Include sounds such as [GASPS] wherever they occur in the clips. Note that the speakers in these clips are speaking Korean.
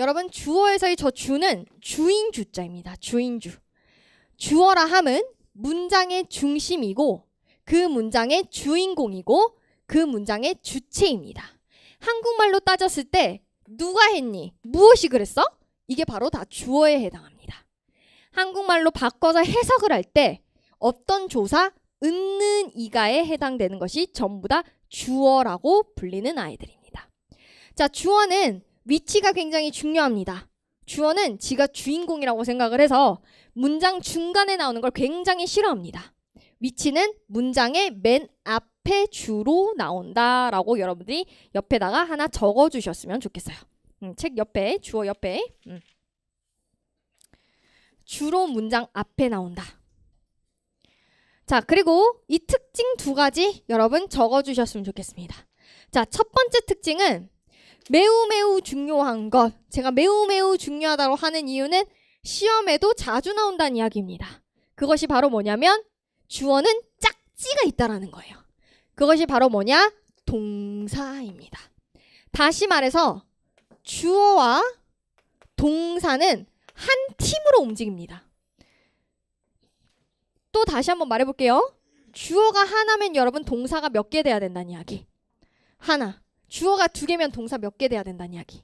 여러분 주어에서의 저 주는 주인 주자입니다. 주인주. 주어라 함은 문장의 중심이고 그 문장의 주인공이고 그 문장의 주체입니다. 한국말로 따졌을 때 누가 했니? 무엇이 그랬어? 이게 바로 다 주어에 해당합니다. 한국말로 바꿔서 해석을 할 때 어떤 조사 은는 이가에 해당되는 것이 전부 다 주어라고 불리는 아이들입니다. 자, 주어는 위치가 굉장히 중요합니다. 주어는 지가 주인공이라고 생각을 해서 문장 중간에 나오는 걸 굉장히 싫어합니다. 위치는 문장의 맨 앞에 주로 나온다라고 여러분들이 옆에다가 하나 적어 주셨으면 좋겠어요. 음, 책 옆에 주어 옆에 음. 주로 문장 앞에 나온다. 자, 그리고 이 특징 두 가지 여러분 적어 주셨으면 좋겠습니다. 자, 첫 번째 특징은 매우 매우 중요한 것. 제가 매우 매우 중요하다고 하는 이유는 시험에도 자주 나온다는 이야기입니다. 그것이 바로 뭐냐면 주어는 짝지가 있다라는 거예요. 그것이 바로 뭐냐? 동사입니다. 다시 말해서 주어와 동사는 한 팀으로 움직입니다. 또 다시 한번 말해볼게요. 주어가 하나면 여러분 동사가 몇 개 돼야 된다는 이야기. 하나. 주어가 두 개면 동사 몇 개 돼야 된다는 이야기.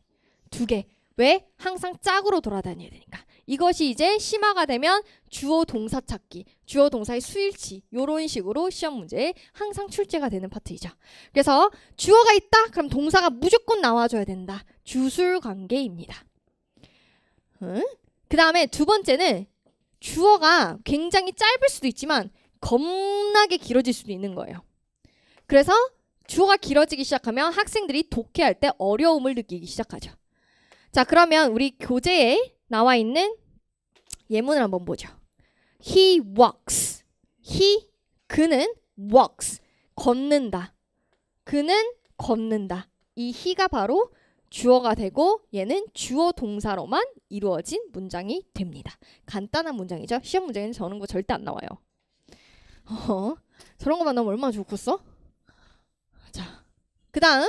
두 개. 왜? 항상 짝으로 돌아다녀야 되니까. 이것이 이제 심화가 되면 주어 동사 찾기, 주어 동사의 수일치 요런 식으로 시험 문제에 항상 출제가 되는 파트이죠. 그래서 주어가 있다? 그럼 동사가 무조건 나와줘야 된다. 주술 관계입니다. 응? 그 다음에 두 번째는 주어가 굉장히 짧을 수도 있지만 겁나게 길어질 수도 있는 거예요. 그래서 주어가 길어지기 시작하면 학생들이 독해할 때 어려움을 느끼기 시작하죠. 자, 그러면 우리 교재에 나와 있는 예문을 한번 보죠. He walks. He 그는 walks. 걷는다. 그는 걷는다. 이 he가 바로 주어가 되고 얘는 주어 동사로만 이루어진 문장이 됩니다. 간단한 문장이죠. 시험 문제는 저런 거 절대 안 나와요. 어, 저런 거만 나오면 얼마나 좋겠어? 자, 그 다음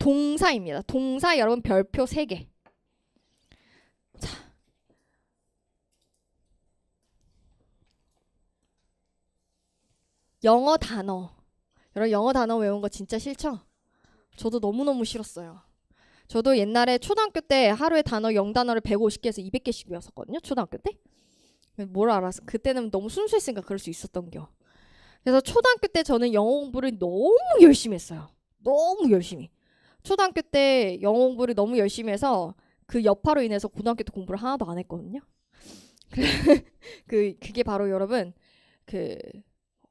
동사입니다. 동사 여러분 별표 3개. 자. 영어 단어. 여러분 영어 단어 외운 거 진짜 싫죠? 저도 너무너무 싫었어요. 저도 옛날에 초등학교 때 하루에 단어 0단어를 150개에서 200개씩 외웠었거든요. 초등학교 때. 뭘 알았어. 그때는 너무 순수했으니까 그럴 수 있었던 겨. 그래서 초등학교 때 저는 영어 공부를 너무 열심히 했어요. 너무 열심히. 초등학교 때 영어 공부를 너무 열심히 해서 그 여파로 인해서 고등학교 때 공부를 하나도 안 했거든요. [LAUGHS] 그 그게 바로 여러분 그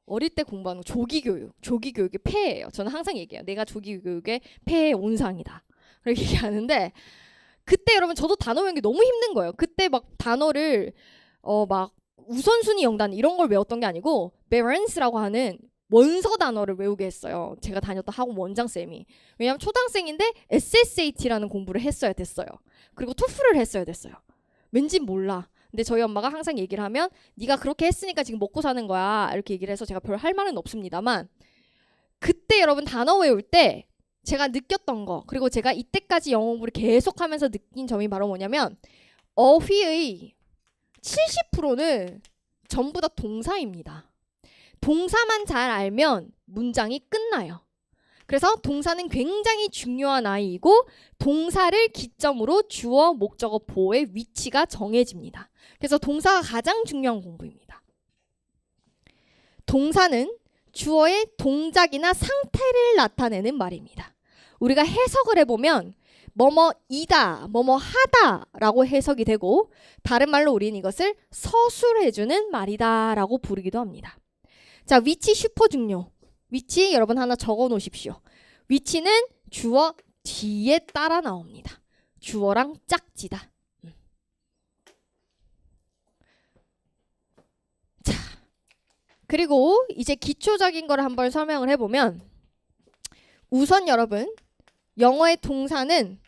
어릴 때 공부하는 조기 교육, 조기 교육의 폐예요. 저는 항상 얘기해요. 내가 조기 교육의 폐의 온상이다. 그렇게 [LAUGHS] 얘기하는데 그때 여러분 저도 단어 외우는 게 너무 힘든 거예요. 그때 막 단어를 어 막 우선순위 영단 이런 걸 외웠던 게 아니고 베런스라고 하는 원서 단어를 외우게 했어요. 제가 다녔던 학원 원장 쌤이. 왜냐하면 초등학생인데 SSAT라는 공부를 했어야 됐어요. 그리고 토플을 했어야 됐어요. 왠지 몰라. 근데 저희 엄마가 항상 얘기를 하면 네가 그렇게 했으니까 지금 먹고 사는 거야. 이렇게 얘기를 해서 제가 별 할 말은 없습니다만 그때 여러분 단어 외울 때 제가 느꼈던 거 그리고 제가 이때까지 영어 공부를 계속하면서 느낀 점이 바로 뭐냐면 어휘의 70%는 전부 다 동사입니다. 동사만 잘 알면 문장이 끝나요. 그래서 동사는 굉장히 중요한 아이이고 동사를 기점으로 주어, 목적어, 보호의 위치가 정해집니다. 그래서 동사가 가장 중요한 공부입니다. 동사는 주어의 동작이나 상태를 나타내는 말입니다. 우리가 해석을 해보면 뭐뭐이다, 뭐뭐 하다라고 해석이 되고 다른 말로 우리는 이것을 서술해주는 말이다라고 부르기도 합니다. 자, 위치 슈퍼 중요. 위치 여러분 하나 적어 놓으십시오. 위치는 주어 뒤에 따라 나옵니다. 주어랑 짝지다. 음. 자, 그리고 이제 기초적인 걸 한번 설명을 해보면 우선 여러분 영어의 동사는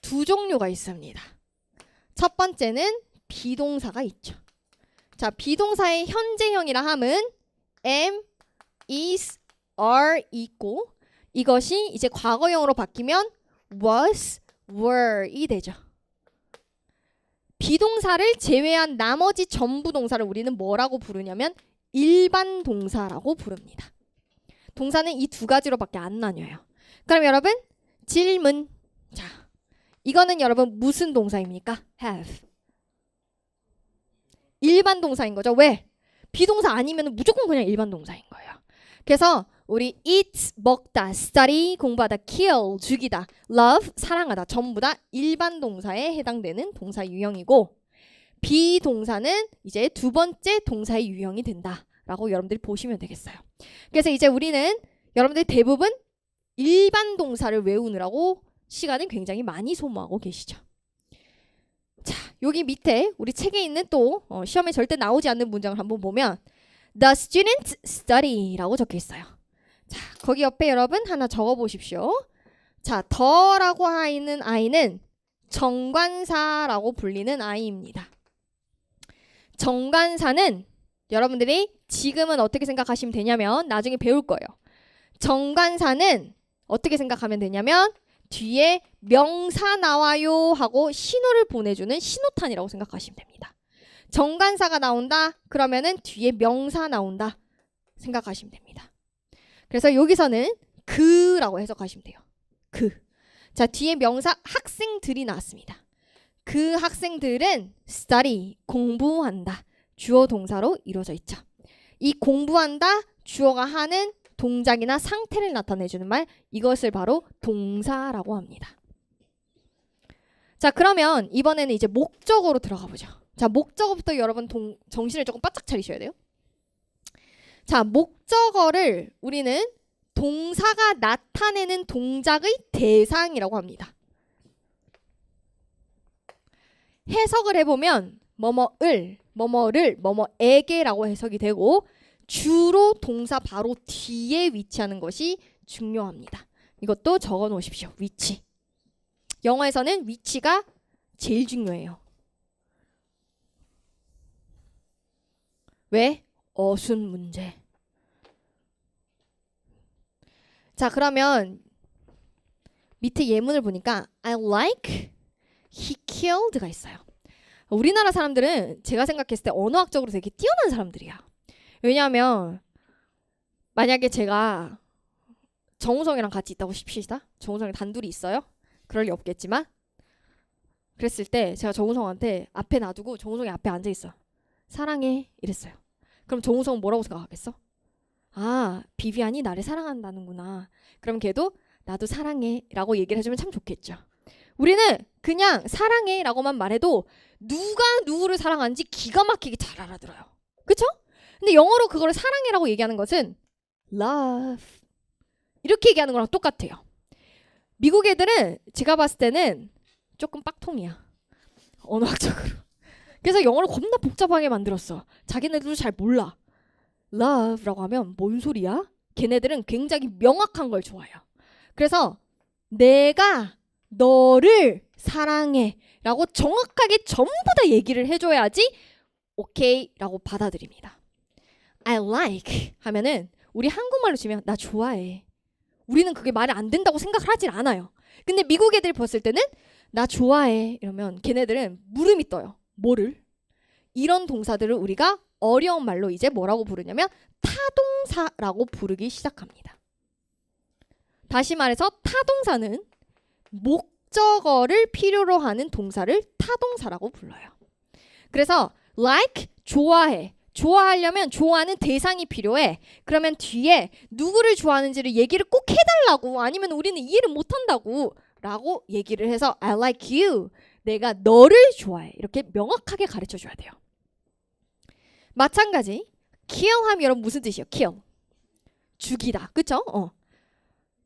두 종류가 있습니다. 첫 번째는 비동사가 있죠. 자, 비동사의 현재형이라 함은 am, is, are 있고 이것이 이제 과거형으로 바뀌면 was, were이 되죠. 비동사를 제외한 나머지 전부 동사를 우리는 뭐라고 부르냐면 일반 동사라고 부릅니다. 동사는 이 두 가지로밖에 안 나뉘어요. 그럼 여러분 질문. 자, 이거는 여러분 무슨 동사입니까? have. 일반 동사인 거죠. 왜? 비동사 아니면 무조건 그냥 일반 동사인 거예요. 그래서 우리 eat 먹다, study 공부하다, kill 죽이다, love 사랑하다 전부 다 일반 동사에 해당되는 동사 유형이고 비동사는 이제 두 번째 동사의 유형이 된다라고 여러분들이 보시면 되겠어요. 그래서 이제 우리는 여러분들이 대부분 일반 동사를 외우느라고 시간을 굉장히 많이 소모하고 계시죠. 자, 여기 밑에 우리 책에 있는 또 어, 시험에 절대 나오지 않는 문장을 한번 보면 The students study라고 적혀 있어요. 자, 거기 옆에 여러분 하나 적어 보십시오. 자, 더라고 하는 아이는 정관사라고 불리는 아이입니다. 정관사는 여러분들이 지금은 어떻게 생각하시면 되냐면 나중에 배울 거예요. 정관사는 어떻게 생각하면 되냐면 뒤에 명사 나와요 하고 신호를 보내주는 신호탄이라고 생각하시면 됩니다. 정관사가 나온다 그러면은 뒤에 명사 나온다 생각하시면 됩니다. 그래서 여기서는 그라고 해석하시면 돼요. 그. 자 뒤에 명사 학생들이 나왔습니다. 그 학생들은 study 공부한다 주어 동사로 이루어져 있죠. 이 공부한다 주어가 하는 동작이나 상태를 나타내주는 말 이것을 바로 동사라고 합니다. 자 그러면 이번에는 이제 목적으로 들어가 보죠. 자 목적어부터 여러분 동, 정신을 조금 바짝 차리셔야 돼요. 자 목적어를 우리는 동사가 나타내는 동작의 대상이라고 합니다. 해석을 해보면 뭐뭐을, 뭐뭐를, 뭐뭐에게라고 해석이 되고 주로 동사 바로 뒤에 위치하는 것이 중요합니다. 이것도 적어 놓으십시오. 위치. 영어에서는 위치가 제일 중요해요. 왜? 어순 문제. 자, 그러면 밑에 예문을 보니까 I like he killed가 있어요. 우리나라 사람들은 제가 생각했을 때 언어학적으로 되게 뛰어난 사람들이야. 왜냐하면 만약에 제가 정우성이랑 같이 있다고 싶시다. 정우성이 단둘이 있어요. 그럴 리 없겠지만 그랬을 때 제가 정우성한테 앞에 놔두고 정우성이 앞에 앉아 있어. 사랑해 이랬어요. 그럼 정우성은 뭐라고 생각하겠어? 아 비비안이 나를 사랑한다는구나. 그럼 걔도 나도 사랑해라고 얘기를 해주면 참 좋겠죠. 우리는 그냥 사랑해라고만 말해도 누가 누구를 사랑하는지 기가 막히게 잘 알아들어요. 그쵸? 근데 영어로 그거를 사랑해라고 얘기하는 것은 love 이렇게 얘기하는 거랑 똑같아요. 미국 애들은 제가 봤을 때는 조금 빡통이야. 언어학적으로. [LAUGHS] 그래서 영어를 겁나 복잡하게 만들었어. 자기네들도 잘 몰라. love라고 하면 뭔 소리야? 걔네들은 굉장히 명확한 걸 좋아해요. 그래서 내가 너를 사랑해 라고 정확하게 전부 다 얘기를 해줘야지 오케이 라고 받아들입니다. I like 하면은 우리 한국말로 치면 나 좋아해. 우리는 그게 말이 안 된다고 생각을 하질 않아요. 근데 미국 애들 봤을 때는 나 좋아해 이러면 걔네들은 물음이 떠요. 뭐를? 이런 동사들을 우리가 어려운 말로 이제 뭐라고 부르냐면 타동사라고 부르기 시작합니다. 다시 말해서 타동사는 목적어를 필요로 하는 동사를 타동사라고 불러요. 그래서 like 좋아해 좋아하려면 좋아하는 대상이 필요해. 그러면 뒤에 누구를 좋아하는지를 얘기를 꼭 해달라고 아니면 우리는 이해를 못한다고 라고 얘기를 해서 I like you. 내가 너를 좋아해. 이렇게 명확하게 가르쳐 줘야 돼요. 마찬가지 kill 하면 여러분 무슨 뜻이에요? kill. 죽이다. 그쵸? 어.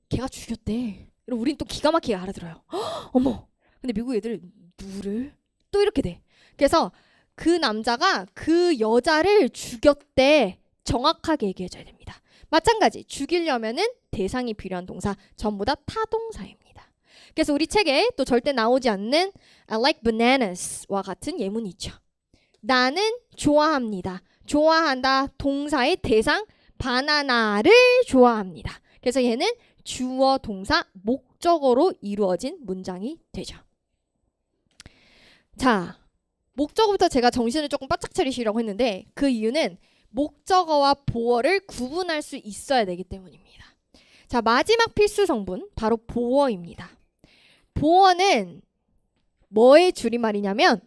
걔가 죽였대. 그럼 우린 또 기가 막히게 알아들어요. 헉, [GASPS] 어머. 근데 미국 애들 누를 또 이렇게 돼. 그래서 그 남자가 그 여자를 죽였대. 정확하게 얘기해줘야 됩니다. 마찬가지 죽이려면은 대상이 필요한 동사 전부 다 타동사입니다. 그래서 우리 책에 또 절대 나오지 않는 I like bananas와 같은 예문이 있죠. 나는 좋아합니다. 좋아한다 동사의 대상 바나나를 좋아합니다. 그래서 얘는 주어 동사 목적어로 이루어진 문장이 되죠. 자, 목적어부터 제가 정신을 조금 바짝 차리시려고 했는데 그 이유는 목적어와 보어를 구분할 수 있어야 되기 때문입니다. 자, 마지막 필수 성분 바로 보어입니다. 보어는 뭐의 줄임말이냐면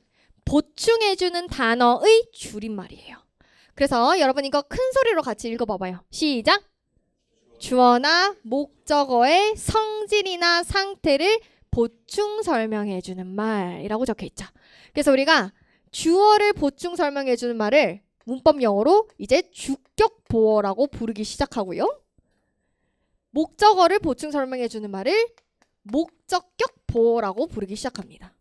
보충해주는 단어의 줄임말이에요. 그래서 여러분 이거 큰 소리로 같이 읽어봐봐요. 시작. 주어나 목적어의 성질이나 상태를 보충 설명해주는 말이라고 적혀있죠. 그래서 우리가 주어를 보충 설명해 주는 말을 문법 영어로 이제 주격 보어라고 부르기 시작하고요. 목적어를 보충 설명해 주는 말을 목적격 보어라고 부르기 시작합니다.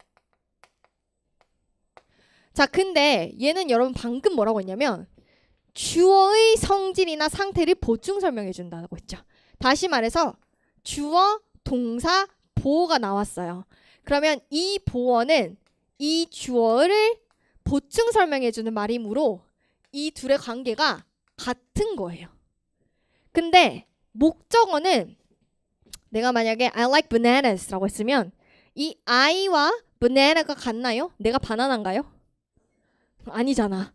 자, 근데 얘는 여러분 방금 뭐라고 했냐면 주어의 성질이나 상태를 보충 설명해 준다고 했죠. 다시 말해서 주어, 동사, 보어가 나왔어요. 그러면 이 보어는 이 주어를 보충 설명해 주는 말이므로 이 둘의 관계가 같은 거예요. 근데 목적어는 내가 만약에 I like bananas라고 했으면 이 I와 banana가 같나요? 내가 바나나인가요? 아니잖아.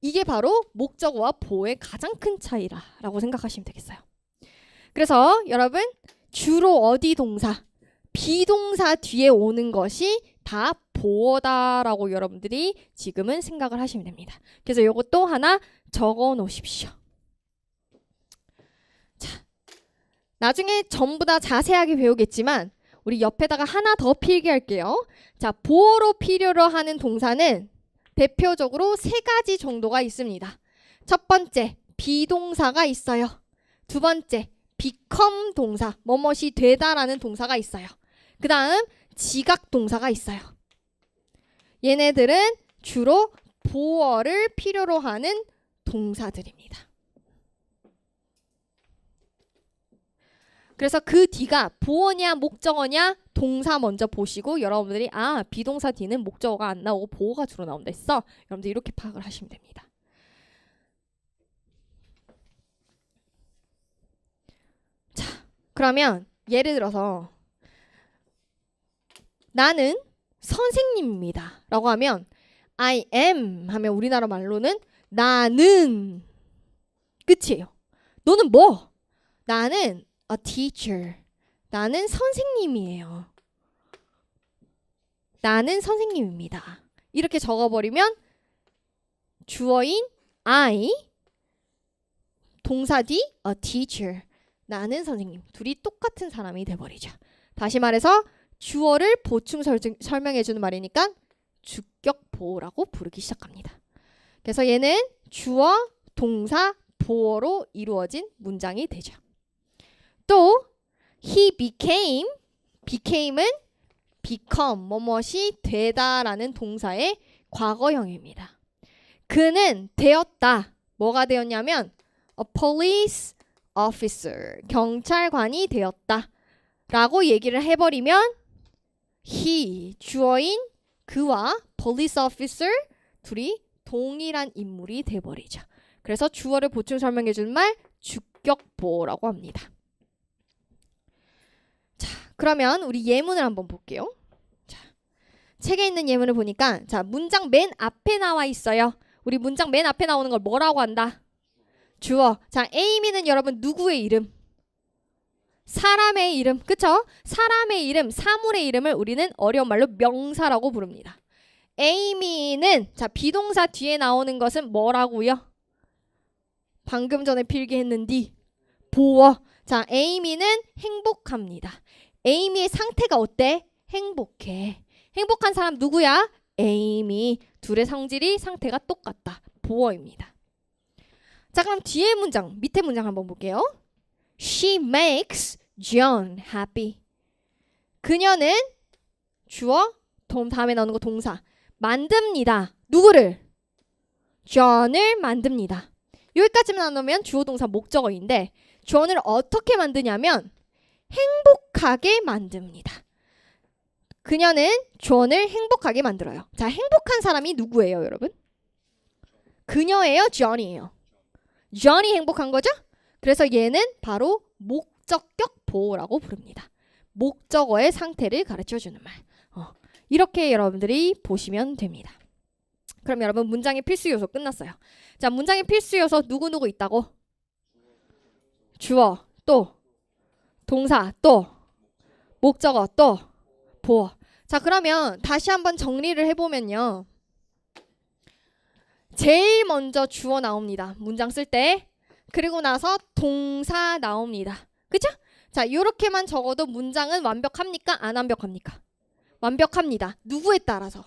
이게 바로 목적어와 보어의 가장 큰 차이라라고 생각하시면 되겠어요. 그래서 여러분 주로 어디 동사, 비동사 뒤에 오는 것이 다 보어다라고 여러분들이 지금은 생각을 하시면 됩니다. 그래서 이것도 하나 적어 놓으십시오. 자, 나중에 전부 다 자세하게 배우겠지만 우리 옆에다가 하나 더 필기할게요. 자, 보어로 필요로 하는 동사는 대표적으로 세 가지 정도가 있습니다. 첫 번째, 비동사가 있어요. 두 번째, become 동사, 뭐뭇이 되다라는 동사가 있어요. 그 다음, 지각 동사가 있어요. 얘네들은 주로 보어를 필요로 하는 동사들입니다. 그래서 그 뒤가 보어냐 목적어냐 동사 먼저 보시고 여러분들이 아 비동사 뒤는 목적어가 안 나오고 보어가 주로 나온다 했어. 여러분들 이렇게 파악을 하시면 됩니다. 자 그러면 예를 들어서 나는 선생님입니다. 라고 하면 I am 하면 우리나라 말로는 나는 끝이에요. 너는 뭐? 나는 a teacher. 나는 선생님이에요. 나는 선생님입니다. 이렇게 적어버리면 주어인 I, 동사 뒤 a teacher. 나는 선생님. 둘이 똑같은 사람이 돼버리죠. 다시 말해서 주어를 보충 설, 설명해 주는 말이니까 주격 보어라고 부르기 시작합니다. 그래서 얘는 주어, 동사, 보어로 이루어진 문장이 되죠. 또 he became became은 become 뭐뭇이 되다라는 동사의 과거형입니다. 그는 되었다. 뭐가 되었냐면 a police officer 경찰관이 되었다. 라고 얘기를 해버리면 he 주어인 그와 police officer 둘이 동일한 인물이 돼버리죠. 그래서 주어를 보충 설명해 주는 말 주격보라고 합니다. 자, 그러면 우리 예문을 한번 볼게요. 자, 책에 있는 예문을 보니까 자, 문장 맨 앞에 나와 있어요. 우리 문장 맨 앞에 나오는 걸 뭐라고 한다? 주어. 자, 에이미는 여러분 누구의 이름? 사람의 이름. 그쵸? 사람의 이름, 사물의 이름을 우리는 어려운 말로 명사라고 부릅니다. 에이미는 자, 비동사 뒤에 나오는 것은 뭐라고요? 방금 전에 필기했는디 보어. 자, 에이미는 행복합니다. 에이미의 상태가 어때? 행복해. 행복한 사람 누구야? 에이미. 둘의 성질이 상태가 똑같다. 보어입니다. 자, 그럼 뒤에 문장, 밑에 문장 한번 볼게요. She makes John happy. 그녀는 주어, 동 다음에 나오는 거 동사. 만듭니다. 누구를? John을 만듭니다. 여기까지만 안 오면 주어 동사 목적어인데 존을 어떻게 만드냐면 행복하게 만듭니다. 그녀는 존을 행복하게 만들어요. 자, 행복한 사람이 누구예요, 여러분? 그녀예요, 존이에요. 존이 행복한 거죠? 그래서 얘는 바로 목적격 보호라고 부릅니다. 목적어의 상태를 가르쳐 주는 말. 어, 이렇게 여러분들이 보시면 됩니다. 그럼 여러분 문장의 필수 요소 끝났어요. 자, 문장의 필수 요소 누구 누구 있다고? 주어 또 동사 또 목적어 또 보어. 자, 그러면 다시 한번 정리를 해보면요. 제일 먼저 주어 나옵니다. 문장 쓸 때. 그리고 나서 동사 나옵니다. 그죠? 자, 이렇게만 적어도 문장은 완벽합니까? 안 완벽합니까? 완벽합니다. 누구에 따라서?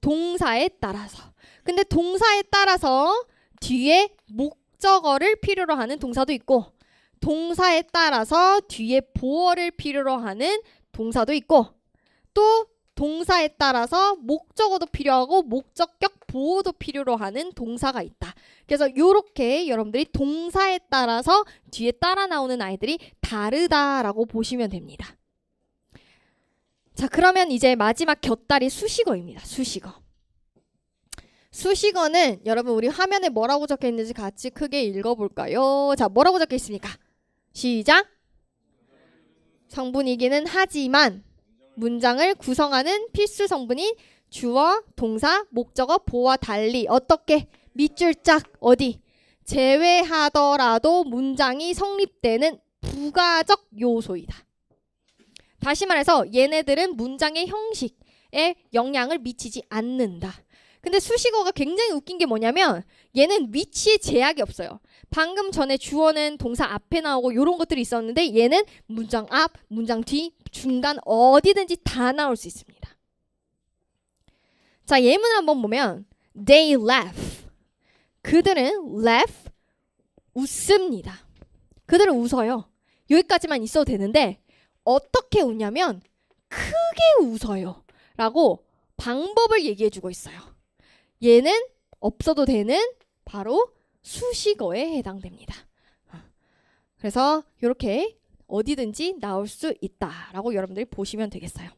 동사에 따라서. 근데 동사에 따라서 뒤에 목적어를 필요로 하는 동사도 있고 동사에 따라서 뒤에 보어를 필요로 하는 동사도 있고 또 동사에 따라서 목적어도 필요하고 목적격 보호도 필요로 하는 동사가 있다. 그래서 이렇게 여러분들이 동사에 따라서 뒤에 따라 나오는 아이들이 다르다라고 보시면 됩니다. 자, 그러면 이제 마지막 곁다리 수식어입니다. 수식어. 수식어는 여러분 우리 화면에 뭐라고 적혀 있는지 같이 크게 읽어볼까요? 자, 뭐라고 적혀 있습니까? 시작. 성분이기는 하지만 문장을 구성하는 필수 성분인 주어, 동사, 목적어, 보와 달리 어떻게 밑줄 짝 어디 제외하더라도 문장이 성립되는 부가적 요소이다. 다시 말해서 얘네들은 문장의 형식에 영향을 미치지 않는다. 근데 수식어가 굉장히 웃긴 게 뭐냐면 얘는 위치에 제약이 없어요. 방금 전에 주어는 동사 앞에 나오고 이런 것들이 있었는데 얘는 문장 앞, 문장 뒤, 중간 어디든지 다 나올 수 있습니다. 자 예문 한번 보면 they laugh 그들은 laugh 웃습니다. 그들은 웃어요. 여기까지만 있어도 되는데 어떻게 웃냐면 크게 웃어요. 라고 방법을 얘기해 주고 있어요. 얘는 없어도 되는 바로 수식어에 해당됩니다. 그래서 이렇게 어디든지 나올 수 있다라고 여러분들이 보시면 되겠어요.